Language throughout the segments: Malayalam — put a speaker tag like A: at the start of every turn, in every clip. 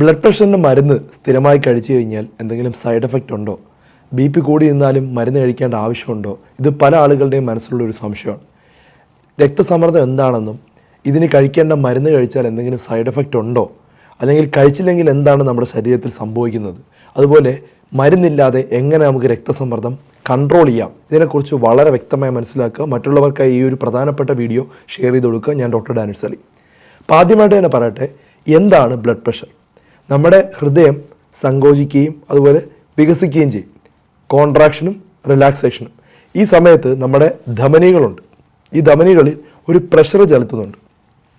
A: ബ്ലഡ് പ്രഷറിന്റെ മരുന്ന് സ്ഥിരമായി കഴിച്ചു കഴിഞ്ഞാൽ എന്തെങ്കിലും സൈഡ് എഫക്റ്റ് ഉണ്ടോ? ബി പി കൂടി നിന്നാലും മരുന്ന് കഴിക്കേണ്ട ആവശ്യമുണ്ടോ? ഇത് പല ആളുകളുടെയും മനസ്സിലുള്ള ഒരു സംശയമാണ്. രക്തസമ്മർദ്ദം എന്താണെന്നും ഇതിന് കഴിക്കേണ്ട മരുന്ന് കഴിച്ചാൽ എന്തെങ്കിലും സൈഡ് എഫക്റ്റ് ഉണ്ടോ? അല്ലെങ്കിൽ കഴിച്ചില്ലെങ്കിൽ എന്താണ് നമ്മുടെ ശരീരത്തിൽ സംഭവിക്കുന്നത്? അതുപോലെ മരുന്നില്ലാതെ എങ്ങനെ നമുക്ക് രക്തസമ്മർദ്ദം കൺട്രോൾ ചെയ്യാം? ഇതിനെക്കുറിച്ച് വളരെ വ്യക്തമായി മനസ്സിലാക്കുക. മറ്റുള്ളവർക്കായി ഈ ഒരു പ്രധാനപ്പെട്ട വീഡിയോ ഷെയർ ചെയ്ത് കൊടുക്കുക. ഞാൻ ഡോക്ടർ ഡാനിസ് അലി അപ്പോൾ ആദ്യമായിട്ട് തന്നെ പറയട്ടെ എന്താണ് ബ്ലഡ് പ്രഷർ? നമ്മുടെ ഹൃദയം സങ്കോചിക്കുകയും അതുപോലെ വികസിക്കുകയും ചെയ്യും. കോൺട്രാക്ഷനും റിലാക്സേഷനും. ഈ സമയത്ത് നമ്മുടെ ധമനികളുണ്ട്. ഈ ധമനികളിൽ ഒരു പ്രഷർ ചെലുത്തുന്നുണ്ട്.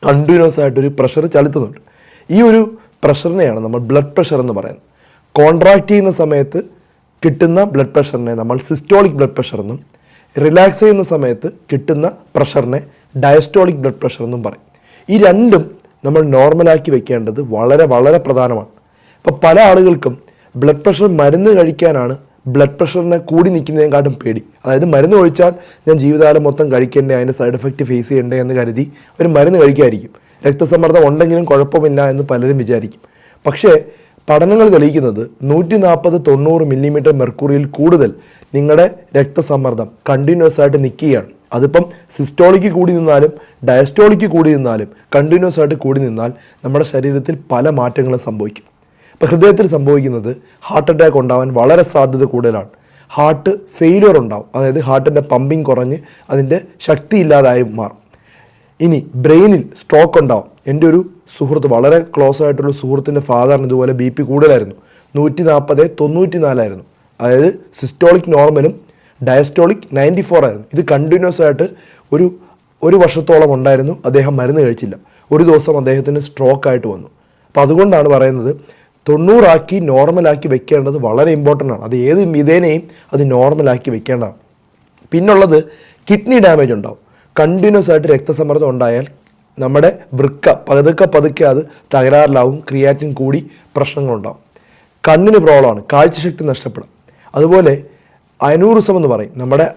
A: കണ്ടിന്യൂസ് ആയിട്ടൊരു പ്രഷർ ചെലുത്തുന്നുണ്ട്. ഈ ഒരു പ്രഷറിനെയാണ് നമ്മൾ ബ്ലഡ് പ്രഷർ എന്ന് പറയുന്നത്. കോൺട്രാക്ട് ചെയ്യുന്ന സമയത്ത് കിട്ടുന്ന ബ്ലഡ് പ്രഷറിനെ നമ്മൾ സിസ്റ്റോളിക് ബ്ലഡ് പ്രഷർ എന്നും റിലാക്സ് ചെയ്യുന്ന സമയത്ത് കിട്ടുന്ന പ്രഷറിനെ ഡയസ്റ്റോളിക് ബ്ലഡ് പ്രഷർ എന്നും പറയും. ഈ രണ്ടും നമ്മൾ നോർമലാക്കി വെക്കേണ്ടത് വളരെ വളരെ പ്രധാനമാണ്. ഇപ്പോൾ പല ആളുകൾക്കും ബ്ലഡ് പ്രഷർ മരുന്ന് കഴിക്കാനാണ് ബ്ലഡ് പ്രഷറിനെ കൂടി നിൽക്കുന്നതിനെക്കാട്ടും പേടി. അതായത് മരുന്ന് ഒഴിച്ചാൽ ഞാൻ ജീവിതകാലം മൊത്തം കഴിക്കേണ്ടേ അതിന്റെ സൈഡ് എഫക്റ്റ് ഫേസ് ചെയ്യണ്ടേ എന്ന് കരുതി ഒരു മരുന്ന് കഴിക്കായിരിക്കും രക്തസമ്മർദ്ദം ഉണ്ടെങ്കിലും കുഴപ്പമില്ല എന്ന് പലരും വിചാരിക്കും. പക്ഷേ പഠനങ്ങൾ തെളിയിക്കുന്നത് നൂറ്റി നാൽപ്പത് തൊണ്ണൂറ് മില്ലിമീറ്റർ മെർക്കുറിയിൽ കൂടുതൽ നിങ്ങളുടെ രക്തസമ്മർദ്ദം കണ്ടിന്യൂസ് ആയിട്ട് നിൽക്കുകയാണ്. അതിപ്പം സിസ്റ്റോളിക്ക് കൂടി നിന്നാലും ഡയസ്റ്റോളിക്ക് കൂടി നിന്നാലും കണ്ടിന്യൂസ് ആയിട്ട് കൂടി നിന്നാൽ നമ്മുടെ ശരീരത്തിൽ പല മാറ്റങ്ങളും സംഭവിക്കും. ഇപ്പോൾ ഹൃദയത്തിൽ സംഭവിക്കുന്നത് ഹാർട്ട് അറ്റാക്ക് ഉണ്ടാവാൻ വളരെ സാധ്യത കൂടുതലാണ്. ഹാർട്ട് ഫെയിലിയർ ഉണ്ടാവും. അതായത് ഹാർട്ടിന്റെ പമ്പിങ് കുറഞ്ഞ് അതിന്റെ ശക്തി ഇല്ലാതായി മാറും. ഇനി ബ്രെയിനിൽ സ്ട്രോക്ക് ഉണ്ടാവും. എന്റെ ഒരു സുഹൃത്ത് വളരെ ക്ലോസ് ആയിട്ടുള്ള സുഹൃത്തിന്റെ ഫാദറിന് ഇതുപോലെ ബി പി കൂടുതലായിരുന്നു. നൂറ്റി നാൽപ്പത് തൊണ്ണൂറ്റി നാലായിരുന്നു അതായത് സിസ്റ്റോളിക് നോർമലും ഡയസ്റ്റോളിക് നയന്റി ഫോർ ആയിരുന്നു. ഇത് കണ്ടിന്യൂസ് ആയിട്ട് ഒരു ഒരു വർഷത്തോളം ഉണ്ടായിരുന്നു. അദ്ദേഹം മരുന്ന് കഴിച്ചില്ല. ഒരു ദിവസം അദ്ദേഹത്തിന് സ്ട്രോക്ക് ആയിട്ട് വന്നു. അപ്പോൾ അതുകൊണ്ടാണ് പറയുന്നത് തൊണ്ണൂറാക്കി നോർമലാക്കി വെക്കേണ്ടത് വളരെ ഇമ്പോർട്ടന്റ് ആണ്. അത് ഏത് വിധേനയും അത് നോർമലാക്കി വെക്കേണ്ടതാണ്. പിന്നുള്ളത് കിഡ്നി ഡാമേജ് ഉണ്ടാവും. കണ്ടിന്യൂസ് ആയിട്ട് രക്തസമ്മർദ്ദം ഉണ്ടായാൽ നമ്മുടെ വൃക്ക പതുക്കെ പതുക്കെ അത് തകരാറിലാവും. ക്രിയാറ്റിൻ കൂടി പ്രശ്നങ്ങളുണ്ടാവും. കണ്ണിന് പ്രോബ്ലമാണ് കാഴ്ചശക്തി നഷ്ടപ്പെടാം. അതുപോലെ അനൂറിസം എന്ന് പറയും. നമ്മുടെ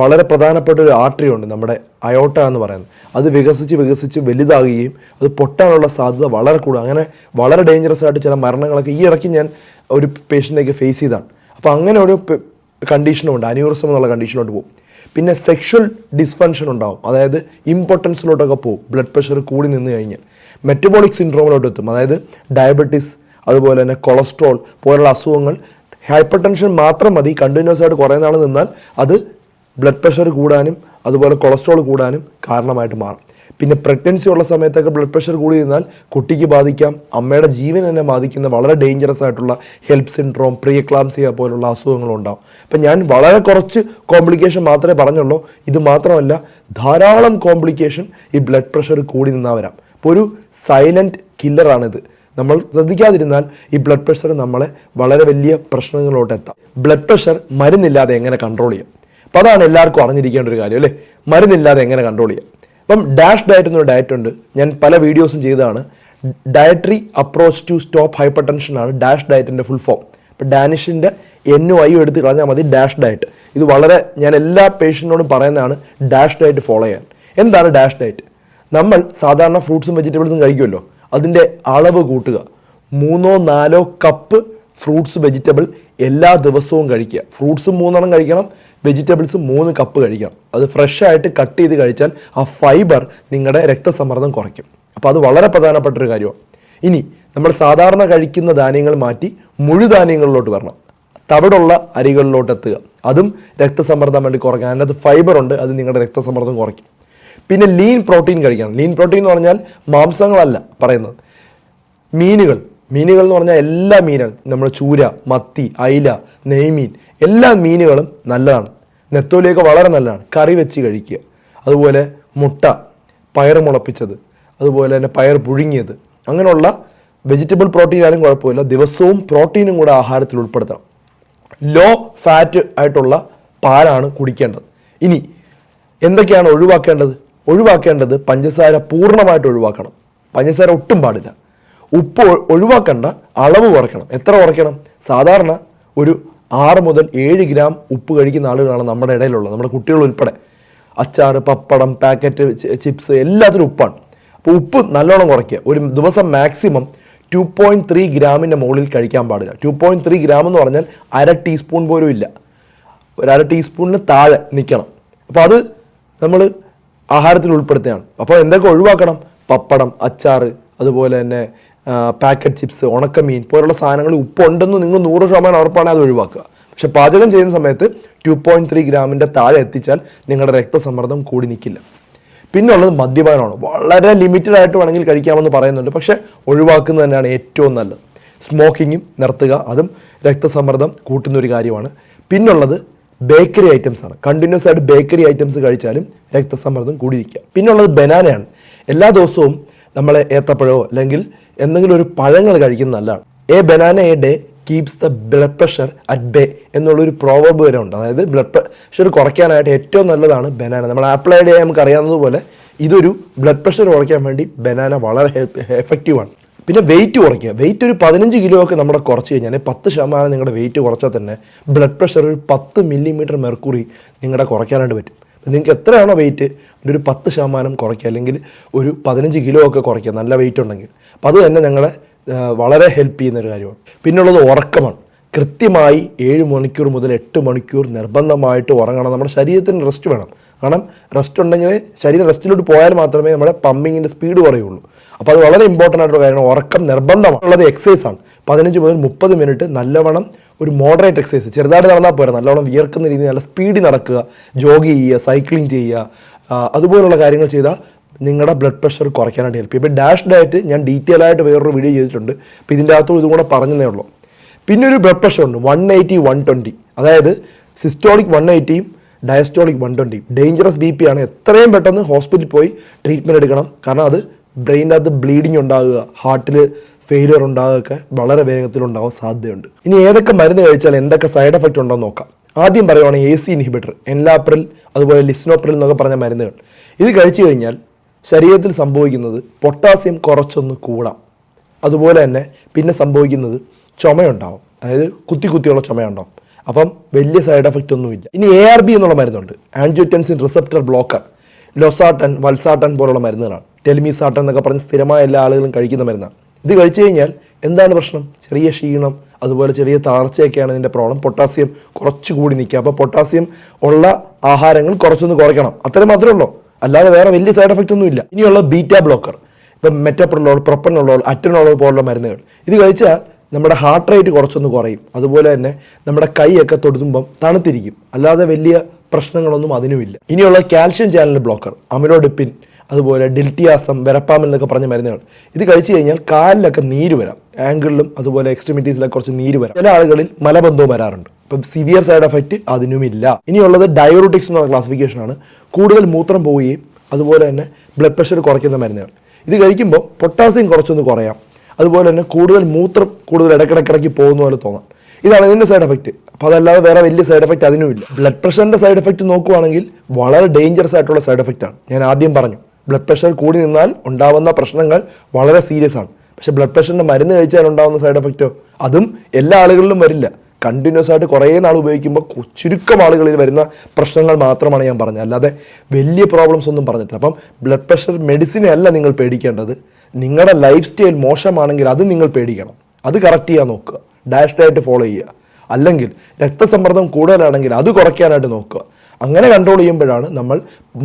A: വളരെ പ്രധാനപ്പെട്ട ഒരു ആർട്ടറി ഉണ്ട് നമ്മുടെ അയോട്ട എന്ന് പറയുന്നത്. അത് വികസിച്ച് വികസിച്ച് വലുതാകുകയും അത് പൊട്ടാനുള്ള സാധ്യത വളരെ കൂടും അങ്ങനെ വളരെ ഡേഞ്ചറസ് ആയിട്ട് ചില മരണങ്ങളൊക്കെ ഈ ഇടയ്ക്ക് ഞാൻ ഒരു പേഷ്യന്റെയൊക്കെ ഫേസ് ചെയ്താണ്. അപ്പോൾ അങ്ങനെ ഒരു കണ്ടീഷനും ഉണ്ട് അനൂറിസം എന്നുള്ള കണ്ടീഷനോട്ട് പോകും. പിന്നെ സെക്ഷൽ ഡിസ്ഫങ്ഷൻ ഉണ്ടാവും അതായത് ഇമ്പോർട്ടൻസിലോട്ടൊക്കെ പോകും ബ്ലഡ് പ്രഷർ കൂടി നിന്ന് കഴിഞ്ഞാൽ. മെറ്റബോളിക് സിൻഡ്രോമിലോട്ട് എത്തും അതായത് ഡയബറ്റീസ് അതുപോലെ തന്നെ കൊളസ്ട്രോൾ പോലുള്ള അസുഖങ്ങൾ ഹൈപ്പർ ടെൻഷൻ മാത്രം മതി. കണ്ടിന്യൂസ് ആയിട്ട് കുറേ നാൾ നിന്നാൽ അത് ബ്ലഡ് പ്രഷർ കൂടാനും അതുപോലെ കൊളസ്ട്രോൾ കൂടാനും കാരണമായിട്ട് മാറും. പിന്നെ പ്രഗ്നൻസി ഉള്ള സമയത്തൊക്കെ ബ്ലഡ് പ്രഷർ കൂടി നിന്നാൽ കുട്ടിക്ക് ബാധിക്കാം. അമ്മയുടെ ജീവൻ തന്നെ ബാധിക്കുന്ന വളരെ ഡേഞ്ചറസ് ആയിട്ടുള്ള ഹെൽപ്പ് സിൻഡ്രോം പ്രിയക്ലാംസിയ പോലുള്ള അസുഖങ്ങളും ഉണ്ടാവും. അപ്പം ഞാൻ വളരെ കുറച്ച് കോംപ്ലിക്കേഷൻ മാത്രമേ പറഞ്ഞുള്ളൂ. ഇത് മാത്രമല്ല ധാരാളം കോംപ്ലിക്കേഷൻ ഈ ബ്ലഡ് പ്രഷർ കൂടി നിന്നാൽ വരാം. ഒരു സൈലന്റ് കില്ലറാണിത് നമ്മൾ ശ്രദ്ധിക്കാതിരുന്നാൽ ഈ ബ്ലഡ് പ്രഷർ നമ്മളെ വളരെ വലിയ പ്രശ്നങ്ങളിലോട്ട് എത്താം. ബ്ലഡ് പ്രഷർ മരുന്നില്ലാതെ എങ്ങനെ കൺട്രോൾ ചെയ്യാം? അപ്പോൾ അതാണ് എല്ലാവർക്കും അറിഞ്ഞിരിക്കേണ്ട ഒരു കാര്യം അല്ലേ? മരുന്നില്ലാതെ എങ്ങനെ കൺട്രോൾ ചെയ്യാം? അപ്പം ഡാഷ് ഡയറ്റ് എന്നൊരു ഡയറ്റ് ഉണ്ട്. ഞാൻ പല വീഡിയോസും ചെയ്തതാണ്. Dietary approach to stop hypertension ആണ് ഡാഷ് ഡയറ്റിന്റെ ഫുൾ ഫോം ഇപ്പം ഡാനിഷിന്റെ എന്നും ഐയും എടുത്ത് കളഞ്ഞാൽ മതി ഡാഷ് ഡയറ്റ് ഇത് വളരെ ഞാൻ എല്ലാ പേഷ്യന്റിനോടും പറയുന്നതാണ് ഡാഷ് ഡയറ്റ് ഫോളോ ചെയ്യാൻ. എന്താണ് ഡാഷ് ഡയറ്റ് നമ്മൾ സാധാരണ ഫ്രൂട്ട്സും വെജിറ്റബിൾസും കഴിക്കുമല്ലോ. അതിന്റെ അളവ് കൂട്ടുക. മൂന്നോ നാലോ കപ്പ് ഫ്രൂട്ട്സ് വെജിറ്റബിൾ എല്ലാ ദിവസവും കഴിക്കുക. ഫ്രൂട്ട്സ് മൂന്നെണ്ണം കഴിക്കണം വെജിറ്റബിൾസ് മൂന്ന് കപ്പ് കഴിക്കണം. അത് ഫ്രഷ് ആയിട്ട് കട്ട് ചെയ്ത് കഴിച്ചാൽ ആ ഫൈബർ നിങ്ങളുടെ രക്തസമ്മർദ്ദം കുറയ്ക്കും. അപ്പോൾ അത് വളരെ പ്രധാനപ്പെട്ട ഒരു കാര്യമാണ്. ഇനി നമ്മൾ സാധാരണ കഴിക്കുന്ന ധാന്യങ്ങൾ മാറ്റി മുഴുധാന്യങ്ങളിലോട്ട് വരണം. തവിടുള്ള അരികളിലോട്ട് എത്തുക. അതും രക്തസമ്മർദ്ദം വേണ്ടി കുറയ്ക്കാൻ. അതിനകത്ത് ഫൈബർ ഉണ്ട് അത് നിങ്ങളുടെ രക്തസമ്മർദ്ദം കുറയ്ക്കും. പിന്നെ ലീൻ പ്രോട്ടീൻ കഴിക്കണം. ലീൻ പ്രോട്ടീൻ എന്ന് പറഞ്ഞാൽ മാംസങ്ങളല്ല പറയുന്നത്. മീനുകൾ. മീനുകൾ എന്ന് പറഞ്ഞാൽ എല്ലാ മീനാണ് നമ്മൾ ചൂര മത്തി അയില നെയ്മീൻ എല്ലാ മീനുകളും നല്ലതാണ്. നെത്തോലിയൊക്കെ വളരെ നല്ലതാണ്. കറി വെച്ച് കഴിക്കുക. അതുപോലെ മുട്ട പയർ മുളപ്പിച്ചത്. അതുപോലെ തന്നെ പയർ പുഴുങ്ങിയത്. അങ്ങനെയുള്ള വെജിറ്റബിൾ പ്രോട്ടീൻ ആയാലും കുഴപ്പമില്ല. ദിവസവും പ്രോട്ടീനും കൂടെ ആഹാരത്തിൽ ഉൾപ്പെടുത്തണം. ലോ ഫാറ്റ് ആയിട്ടുള്ള പാലാണ് കുടിക്കേണ്ടത്. ഇനി എന്തൊക്കെയാണ് ഒഴിവാക്കേണ്ടത്? ഒഴിവാക്കേണ്ടത് പഞ്ചസാര പൂർണമായിട്ട് ഒഴിവാക്കണം. പഞ്ചസാര ഒട്ടും പാടില്ല. ഉപ്പ് ഒഴിവാക്കേണ്ട അളവ് കുറയ്ക്കണം. എത്ര കുറയ്ക്കണം? സാധാരണ ഒരു ആറ് മുതൽ ഏഴ് ഗ്രാം ഉപ്പ് കഴിക്കുന്ന ആളുകളാണ് നമ്മുടെ ഇടയിലുള്ളത് നമ്മുടെ കുട്ടികൾ ഉൾപ്പെടെ. അച്ചാർ പപ്പടം പാക്കറ്റ് ചിപ്സ് എല്ലാത്തിനും ഉപ്പാണ്. അപ്പോൾ ഉപ്പ് നല്ലോണം കുറയ്ക്കുക. ഒരു ദിവസം മാക്സിമം ടു പോയിന്റ് ത്രീ ഗ്രാമിന്റെ മുകളിൽ കഴിക്കാൻ പാടില്ല. ടു പോയിന്റ് ത്രീ ഗ്രാം എന്ന് പറഞ്ഞാൽ അര ടീസ്പൂൺ പോലും ഇല്ല. ഒരു അര ടീസ്പൂണിന് താഴെ നിൽക്കണം അപ്പോൾ അത് നമ്മൾ ആഹാരത്തിൽ ഉൾപ്പെടുത്തുകയാണ്. അപ്പോൾ എന്തൊക്കെ ഒഴിവാക്കണം? പപ്പടം അച്ചാർ അതുപോലെ തന്നെ പാക്കറ്റ് ചിപ്സ് ഉണക്കമീൻ പോലുള്ള സാധനങ്ങൾ ഉപ്പുണ്ടെന്ന് നിങ്ങൾ നൂറ് ശതമാനം ഉറപ്പാണെങ്കിൽ അത് ഒഴിവാക്കുക. പക്ഷെ പാചകം ചെയ്യുന്ന സമയത്ത് ടു പോയിന്റ് ത്രീ ഗ്രാമിന്റെ താഴെ എത്തിച്ചാൽ നിങ്ങളുടെ രക്തസമ്മർദ്ദം കൂടി നിൽക്കില്ല പിന്നെ ഉള്ളത് മദ്യപാനമാണ്. വളരെ ലിമിറ്റഡ് ആയിട്ട് വേണമെങ്കിൽ കഴിക്കാമെന്ന് പറയുന്നുണ്ട്. പക്ഷേ ഒഴിവാക്കുന്നത് തന്നെയാണ് ഏറ്റവും നല്ലത്. സ്മോക്കിങ്ങും നിർത്തുക അതും രക്തസമ്മർദ്ദം കൂട്ടുന്ന ഒരു കാര്യമാണ്. പിന്നുള്ളത് ബേക്കറി ഐറ്റംസ് ആണ്. കണ്ടിന്യൂസ് ആയിട്ട് ബേക്കറി ഐറ്റംസ് കഴിച്ചാലും രക്തസമ്മർദ്ദം കൂടിയിരിക്കുക. പിന്നുള്ളത് ബനാനയാണ് എല്ലാ ദിവസവും നമ്മൾ ഏത്തപ്പഴമോ അല്ലെങ്കിൽ എന്തെങ്കിലും ഒരു പഴങ്ങൾ കഴിക്കുന്നത് നല്ലതാണ്. A banana a day keeps the blood pressure at bay എന്നുള്ളൊരു പ്രോവർബ് വരെ ഉണ്ട്. അതായത് ബ്ലഡ് പ്രഷർ കുറയ്ക്കാനായിട്ട് ഏറ്റവും നല്ലതാണ് ബനാന നമ്മൾ ആപ്പിൾ ഐഡിയ നമുക്ക് അറിയാവുന്നതുപോലെ ഇതൊരു ബ്ലഡ് പ്രഷർ കുറയ്ക്കാൻ വേണ്ടി ബനാന വളരെ എഫക്റ്റീവാണ് പിന്നെ വെയിറ്റ് കുറയ്ക്കുക. വെയിറ്റ് ഒരു പതിനഞ്ച് കിലോ ഒക്കെ നമ്മുടെ കുറച്ച് കഴിഞ്ഞാൽ പത്ത് ശതമാനം നിങ്ങളുടെ വെയിറ്റ് കുറച്ചാൽ തന്നെ ബ്ലഡ് പ്രഷർ ഒരു പത്ത് മില്ലിമീറ്റർ മെർക്കുറി നിങ്ങളുടെ കുറയ്ക്കാനായിട്ട് പറ്റും. നിങ്ങൾക്ക് എത്രയാണോ വെയിറ്റ് ഒരു പത്ത് ശതമാനം കുറയ്ക്കുക. അല്ലെങ്കിൽ ഒരു പതിനഞ്ച് കിലോ ഒക്കെ കുറയ്ക്കുക. നല്ല വെയിറ്റ് ഉണ്ടെങ്കിൽ. അപ്പം അത് തന്നെ ഞങ്ങളെ വളരെ ഹെൽപ്പ് ചെയ്യുന്ന ഒരു കാര്യമാണ്. പിന്നുള്ളത് ഉറക്കമാണ്. കൃത്യമായി ഏഴ് മണിക്കൂർ മുതൽ എട്ട് മണിക്കൂർ നിർബന്ധമായിട്ട് ഉറങ്ങണം. നമ്മുടെ ശരീരത്തിന് റെസ്റ്റ് വേണം. കാരണം റെസ്റ്റ് ഉണ്ടെങ്കിൽ ശരീരം റെസ്റ്റിലോട്ട് പോയാൽ മാത്രമേ നമ്മുടെ പമ്പിങ്ങിന്റെ സ്പീഡ് കുറയുള്ളൂ. അപ്പോൾ അത് വളരെ ഇമ്പോർട്ടന്റ് ആയിട്ടുള്ള കാര്യമാണ്. ഉറക്കം നിർബന്ധമാണ് ഉള്ളത് എക്സസൈസ് ആണ്. പതിനഞ്ച് മുതൽ മുപ്പത് മിനിറ്റ് നല്ലവണ്ണം ഒരു മോഡറേറ്റ് എക്സസൈസ് ചെറുതായിട്ട് നടന്നാൽ പോരാ. നല്ലവണ്ണം വിയർക്കുന്ന രീതിയിൽ നല്ല സ്പീഡിൽ നടക്കുക ജോഗ് ചെയ്യുക സൈക്ലിംഗ് ചെയ്യുക അതുപോലുള്ള കാര്യങ്ങൾ ചെയ്താൽ നിങ്ങളുടെ ബ്ലഡ് പ്രഷർ കുറയ്ക്കാനായിട്ട് ഹെൽപ്പ് ചെയ്യും. ഇപ്പോൾ ഡാഷ് ഡയറ്റ് ഞാൻ ഡീറ്റെയിൽ ആയിട്ട് വേറൊരു വീഡിയോ ചെയ്തിട്ടുണ്ട്. അപ്പോൾ ഇതിന്റെ അകത്തും ഇതും കൂടെ പറഞ്ഞതേ ഉള്ളൂ. പിന്നെ ഒരു ബ്ലഡ് പ്രഷർ ഉണ്ട്. വൺ എയ്റ്റി വൺ ട്വന്റി അതായത് സിസ്റ്റോളിക് വൺ എയ്റ്റിയും ഡയസ്റ്റോളിക് വൺ ട്വന്റിയും ഡേഞ്ചറസ് ബി പി ആണ്. എത്രയും പെട്ടെന്ന് ഹോസ്പിറ്റലിൽ പോയി ട്രീറ്റ്മെന്റ് എടുക്കണം. കാരണം അത് ബ്രെയിനിന്റെ അകത്ത് ബ്ലീഡിങ് ഉണ്ടാകുക ഹാർട്ടിൽ ഫെയിലിയർ ഉണ്ടാകുകയൊക്കെ വളരെ വേഗത്തിൽ ഉണ്ടാവാൻ സാധ്യതയുണ്ട്. ഇനി ഏതൊക്കെ മരുന്ന് കഴിച്ചാൽ എന്തൊക്കെ സൈഡ് എഫക്റ്റ് ഉണ്ടെന്ന് നോക്കാം. ആദ്യം പറയുവാണെങ്കിൽ എ സി ഇൻഹിബിറ്റർ എൻലാപ്രിൽ അതുപോലെ ലിസ്നോപ്രിൽ എന്നൊക്കെ പറഞ്ഞ മരുന്നുകൾ. ഇത് കഴിച്ചു കഴിഞ്ഞാൽ ശരീരത്തിൽ സംഭവിക്കുന്നത് പൊട്ടാസ്യം കുറച്ചൊന്ന് കൂടാം. അതുപോലെ തന്നെ പിന്നെ സംഭവിക്കുന്നത് ചുമയുണ്ടാവും. അതായത് കുത്തി കുത്തിയുള്ള ചുമയുണ്ടാവും. അപ്പം വലിയ സൈഡ് എഫക്റ്റ് ഒന്നുമില്ല ഇനി എ ആർ ബി എന്നുള്ള മരുന്നുണ്ട്. ആൻജിറ്റൻസിൻ റിസപ്റ്റർ ബ്ലോക്കർ ലൊസാട്ടൻ വൽസാട്ടൻ പോലുള്ള മരുന്നുകളാണ്. ടെലിമിസാട്ടൻ എന്നൊക്കെ പറഞ്ഞ് സ്ഥിരമായ എല്ലാ ആളുകളും കഴിക്കുന്ന മരുന്നാണ്. ഇത് കഴിച്ചു കഴിഞ്ഞാൽ എന്താണ് പ്രശ്നം? ചെറിയ ക്ഷീണം അതുപോലെ ചെറിയ തളർച്ചയൊക്കെയാണ് ഇതിന്റെ പ്രോബ്ലം. പൊട്ടാസ്യം കുറച്ചുകൂടി നിൽക്കുക. അപ്പോൾ പൊട്ടാസ്യം ഉള്ള ആഹാരങ്ങൾ കുറച്ചൊന്ന് കുറയ്ക്കണം. അത്രയും മാത്രമേ ഉള്ളൂ. അല്ലാതെ വേറെ വലിയ സൈഡ് എഫക്റ്റ് ഒന്നും ഇല്ല. ഇനിയുള്ള ബീറ്റ ബ്ലോക്കർ ഇപ്പം മെറ്റപ്രലോൾ പ്രൊപ്പനോളോൾ അറ്റനോളോൾ പോലുള്ള മരുന്നുകൾ. ഇത് കഴിച്ചാൽ നമ്മുടെ ഹാർട്ട് റേറ്റ് കുറച്ചൊന്ന് കുറയും. അതുപോലെ തന്നെ നമ്മുടെ കൈയൊക്കെ തൊടുമ്പം തണുത്തിരിക്കും. അല്ലാതെ വലിയ പ്രശ്നങ്ങളൊന്നും അതിനുമില്ല. ഇനിയുള്ള കാൽഷ്യം ചാനൽ ബ്ലോക്കർ അമിലോഡിപ്പിൻ അതുപോലെ ഡിൽറ്റിയാസം വെറപ്പാമൽ എന്നൊക്കെ പറഞ്ഞ മരുന്നുകൾ. ഇത് കഴിച്ചു കഴിഞ്ഞാൽ കാലിലൊക്കെ നീര് വരാം. ആംഗിളിലും അതുപോലെ എക്സ്ട്രിമിറ്റീസിലൊക്കെ കുറച്ച് നീര് വരാം. ചില ആളുകളിൽ മലബന്ധവും വരാറുണ്ട്. ഇപ്പം സിവിയർ സൈഡ് എഫക്റ്റ് അതിനുമില്ല. ഇനിയുള്ളത് ഡയബറ്റിക്സ് എന്നുള്ള ക്ലാസിഫിക്കേഷൻ ആണ്. കൂടുതൽ മൂത്രം പോവുകയും അതുപോലെ തന്നെ ബ്ലഡ് പ്രഷർ കുറയ്ക്കുന്ന മരുന്നുകൾ. ഇത് കഴിക്കുമ്പോൾ പൊട്ടാസ്യം കുറച്ചൊന്ന് കുറയാം. അതുപോലെ തന്നെ കൂടുതൽ മൂത്രം കൂടുതൽ ഇടയ്ക്കിടയ്ക്കിടയ്ക്ക് പോകുന്ന പോലെ തോന്നാം. ഇതാണ് ഇതിന്റെ സൈഡ് എഫക്റ്റ് അപ്പോൾ അതല്ലാതെ വേറെ വലിയ സൈഡ് എഫക്റ്റ് അതിനുമില്ല. ബ്ലഡ് പ്രഷറിന്റെ സൈഡ് എഫക്റ്റ് നോക്കുവാണെങ്കിൽ വളരെ ഡേഞ്ചറസ് ആയിട്ടുള്ള സൈഡ് എഫക്റ്റാണ് ഞാൻ ആദ്യം പറഞ്ഞു. ബ്ലഡ് പ്രഷർ കൂടി നിന്നാൽ ഉണ്ടാവുന്ന പ്രശ്നങ്ങൾ വളരെ സീരിയസ് ആണ്. പക്ഷേ ബ്ലഡ് പ്രഷറിന്റെ മരുന്ന് കഴിച്ചാൽ ഉണ്ടാവുന്ന സൈഡ് എഫക്റ്റോ അതും എല്ലാ ആളുകളിലും വരില്ല. കണ്ടിന്യൂസ് ആയിട്ട് കുറേ നാൾ ഉപയോഗിക്കുമ്പോൾ ചുരുക്കം ആളുകളിൽ വരുന്ന പ്രശ്നങ്ങൾ മാത്രമാണ് ഞാൻ പറഞ്ഞത്. അല്ലാതെ വലിയ പ്രോബ്ലംസ് ഒന്നും പറഞ്ഞിട്ടില്ല. അപ്പം ബ്ലഡ് പ്രഷർ മെഡിസിനെ അല്ല നിങ്ങൾ പേടിക്കേണ്ടത്. നിങ്ങളുടെ ലൈഫ് സ്റ്റൈൽ മോശമാണെങ്കിൽ അത് നിങ്ങൾ പേടിക്കണം. അത് കറക്റ്റ് ചെയ്യാൻ നോക്കുക. ഡാഷ്ഡായിട്ട് ഫോളോ ചെയ്യുക. അല്ലെങ്കിൽ രക്തസമ്മർദ്ദം കൂടുതലാണെങ്കിൽ അത് കുറയ്ക്കാനായിട്ട് നോക്കുക. അങ്ങനെ കൺട്രോൾ ചെയ്യുമ്പോഴാണ് നമ്മൾ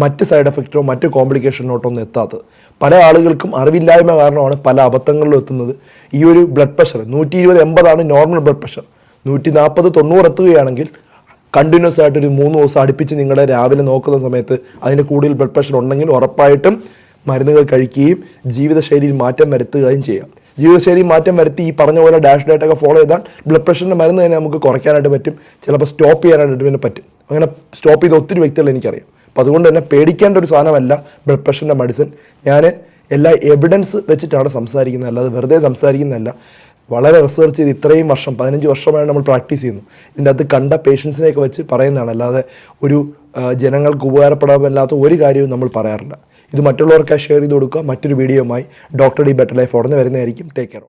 A: മറ്റ് സൈഡ് എഫക്റ്റോ മറ്റ് കോംപ്ലിക്കേഷനോട്ടോ ഒന്നും എത്താത്തത്. പല ആളുകൾക്കും അറിവില്ലായ്മ കാരണമാണ് പല അബദ്ധങ്ങളിലും എത്തുന്നത്. ഈ ഒരു ബ്ലഡ് പ്രഷർ നൂറ്റി ഇരുപത് എൺപതാണ് നോർമൽ ബ്ലഡ് പ്രഷർ നൂറ്റി നാൽപ്പത് തൊണ്ണൂറ് എത്തുകയാണെങ്കിൽ കണ്ടിന്യൂസ് ആയിട്ട് ഒരു മൂന്ന് ദിവസം അടുപ്പിച്ച് നിങ്ങളെ രാവിലെ നോക്കുന്ന സമയത്ത് അതിന് കൂടുതൽ ബ്ലഡ് പ്രഷർ ഉണ്ടെങ്കിൽ ഉറപ്പായിട്ടും മരുന്നുകൾ കഴിക്കുകയും ജീവിതശൈലിയിൽ മാറ്റം വരുത്തുകയും ചെയ്യാം. ജീവിതശൈലി മാറ്റം വരുത്തി ഈ പറഞ്ഞ പോലെ ഡാഷ് ഡയറ്റ് ഒക്കെ ഫോളോ ചെയ്താൽ ബ്ലഡ് പ്രഷറിന്റെ മരുന്ന് തന്നെ നമുക്ക് കുറയ്ക്കാനായിട്ട് പറ്റും. ചിലപ്പോൾ സ്റ്റോപ്പ് ചെയ്യാനായിട്ട് പിന്നെ പറ്റും. അങ്ങനെ സ്റ്റോപ്പ് ചെയ്ത ഒത്തിരി വ്യക്തികൾ എനിക്കറിയാം. അപ്പോൾ അതുകൊണ്ട് തന്നെ പേടിക്കേണ്ട ഒരു സാധനമല്ല ബ്ലഡ് പ്രഷറിന്റെ മെഡിസിൻ ഞാൻ എല്ലാ എവിഡൻസ് വെച്ചിട്ടാണ് സംസാരിക്കുന്നത്. അല്ലാതെ വെറുതെ സംസാരിക്കുന്നതല്ല. വളരെ റിസർച്ച് ചെയ്ത് ഇത്രയും വർഷം പതിനഞ്ച് വർഷമായിട്ട് നമ്മൾ പ്രാക്ടീസ് ചെയ്യുന്നു. ഇതിന്റെ അകത്ത് കണ്ട പേഷ്യൻസിനെയൊക്കെ വെച്ച് പറയുന്നതാണ്. അല്ലാതെ ഒരു ജനങ്ങൾക്ക് ഉപകാരപ്പെടാമല്ലാത്ത ഒരു കാര്യവും നമ്മൾ പറയാറില്ല. ഇത് മറ്റുള്ളവർക്കായി ഷെയർ ചെയ്ത് കൊടുക്കുക. മറ്റൊരു വീഡിയോയുമായി ഡോക്ടർ ഡി ബെറ്റർ ലൈഫ് ഉടനെ വരുന്നതായിരിക്കും. Take care